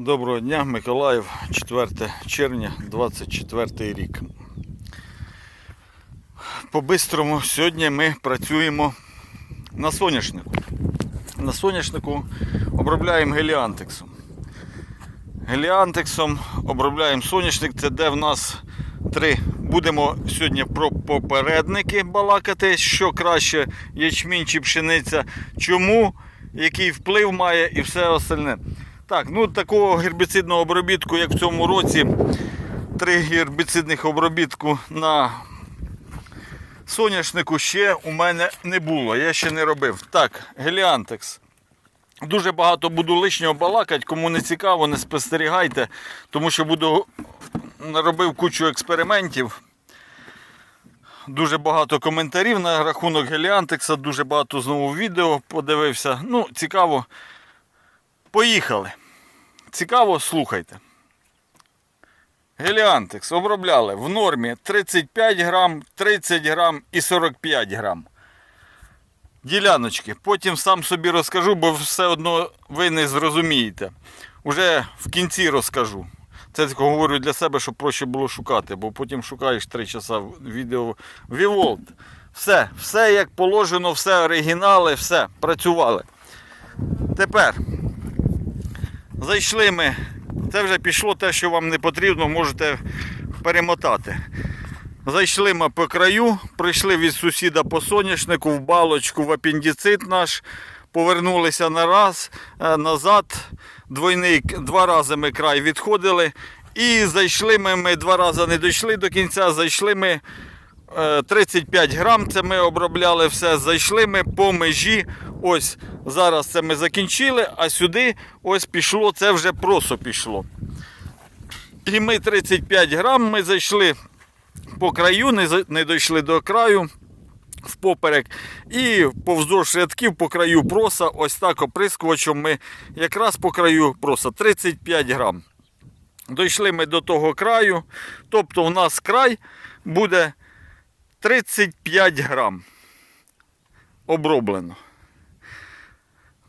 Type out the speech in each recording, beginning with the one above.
Доброго дня, Миколаїв, 4 червня, 24 рік. По-бистрому сьогодні ми працюємо на соняшнику. На соняшнику обробляємо геліантексом. Геліантексом обробляємо соняшник, це де в нас три. Будемо сьогодні про попередники балакати, що краще ячмінь чи пшениця, чому, який вплив має і все остальне. Так, ну такого гербіцидного обробітку, як в цьому році, три гербіцидних обробітку на соняшнику ще у мене не було. Я ще не робив. Так, геліантекс. Дуже багато буду лишнього балакати, кому не цікаво, не спостерігайте, тому що буду наробив кучу експериментів. Дуже багато коментарів на рахунок геліантекса, дуже багато знову відео подивився. Ну, цікаво. Поїхали. Цікаво, слухайте. Геліантекс обробляли в нормі 35 грам, 30 грам і 45 грам. Діляночки. Потім сам собі розкажу, бо все одно ви не зрозумієте. Уже в кінці розкажу. Це говорю для себе, щоб проще було шукати, бо потім шукаєш 3 часа відео. Віволт. Все, все як положено, все оригінали, все, працювали. Тепер зайшли ми. Це вже пішло те, що вам не потрібно, можете перемотати. Зайшли ми по краю, прийшли від сусіда по соняшнику, в балочку, в апендицит наш, повернулися на раз, е, назад, двойний, два рази ми край відходили. І зайшли ми, ми два рази не дійшли до кінця, зайшли ми е, 35 грам, це ми обробляли все, зайшли ми по межі. Ось зараз це ми закінчили, а сюди ось пішло, це вже просо пішло. І ми 35 грам ми зайшли по краю, не, не дійшли до краю впоперек. І повздовж рядків по краю проса, ось так оприскувачем ми якраз по краю проса 35 грам. Дійшли ми до того краю, тобто у нас край буде 35 грам оброблено.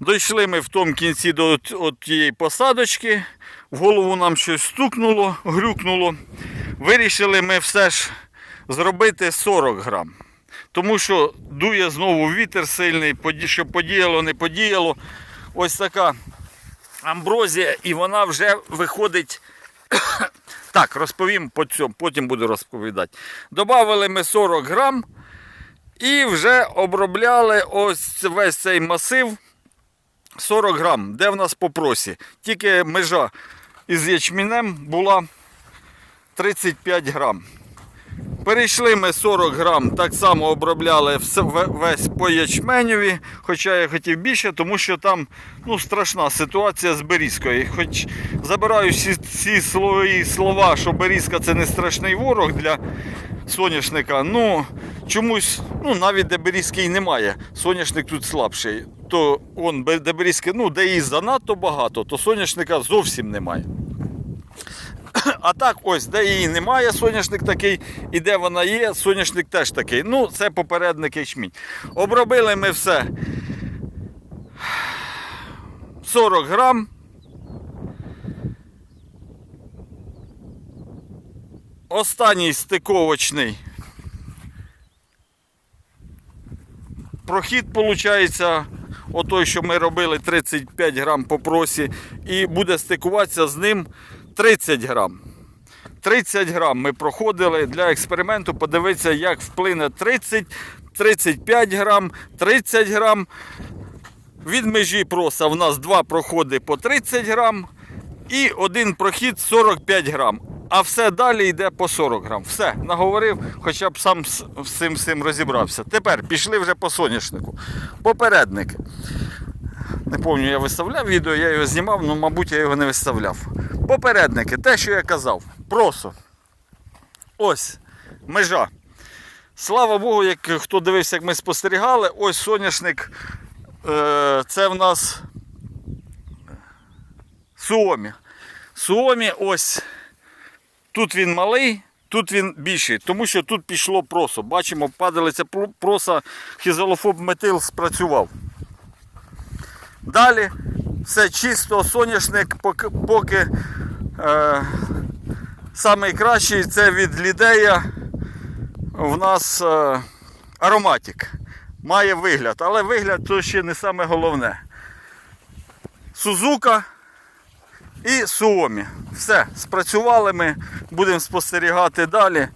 Дійшли ми в тому кінці до от- тієї посадочки, в голову нам щось стукнуло, грюкнуло. Вирішили ми все ж зробити 40 грам. Тому що дує знову вітер сильний, щоб подіяло, не подіяло. Ось така амброзія, і вона вже виходить. Так, розповім по цьому, потім буду розповідати. Добавили ми 40 грам і вже обробляли ось весь цей масив 40 грам. Де в нас по просі? Тільки межа із ячмінем була 35 грам. Перейшли ми 40 грам, так само обробляли весь по ячменеві, хоча я хотів більше, тому що там ну, страшна ситуація з Берізкою. Хоч забираю всі ці слова, що Берізка це не страшний ворог для соняшника. Ну, чомусь, ну навіть де Берізький немає, соняшник тут слабший. То он, бе- де Берізки, ну, де її занадто багато, то соняшника зовсім немає. А так, ось, де її немає, соняшник такий, і де вона є, соняшник теж такий. Ну, це попередник ячмінь. Обробили ми все 40 грам. Останній стиковочний прохід, виходить, отой, що ми робили 35 грам по просі, і буде стикуватися з ним 30 грам. 30 грам ми проходили для експерименту, подивитися, як вплине 30, 35 грам, 30 грам. Від межі проса в нас два проходи по 30 грам і один прохід 45 грам. А все далі йде по 40 грам. Все, наговорив, хоча б сам з цим, цим розібрався. Тепер пішли вже по соняшнику. Попередник. Не пам'ятаю, я виставляв відео, я його знімав, але, мабуть, я його не виставляв. Попередники, те, що я казав, просо. Ось, межа. Слава Богу, як хто дивився, як ми спостерігали, ось соняшник. Е, це в нас Суомі. Суомі, ось. Тут він малий, тут він більший, тому що тут пішло просо. Бачимо, падалиця проса, хізолофоб метил спрацював. Далі Все чисто, соняшник поки, поки е, самий кращий це від лідея. В нас е, ароматик. Має вигляд, але вигляд то ще не саме головне. Сузука і Суомі. Все, спрацювали ми, будемо спостерігати далі,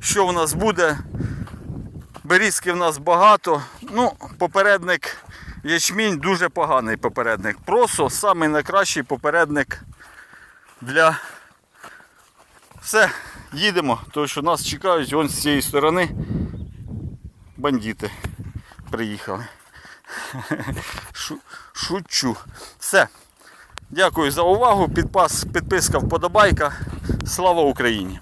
що в нас буде. Берізки в нас багато. Ну, попередник ячмінь дуже поганий попередник. Просто самий найкращий попередник для. Все, їдемо, тому що нас чекають вон з цієї сторони. Бандити приїхали. Шучу. Все. Дякую за увагу. Підпас, підписка, вподобайка. Слава Україні!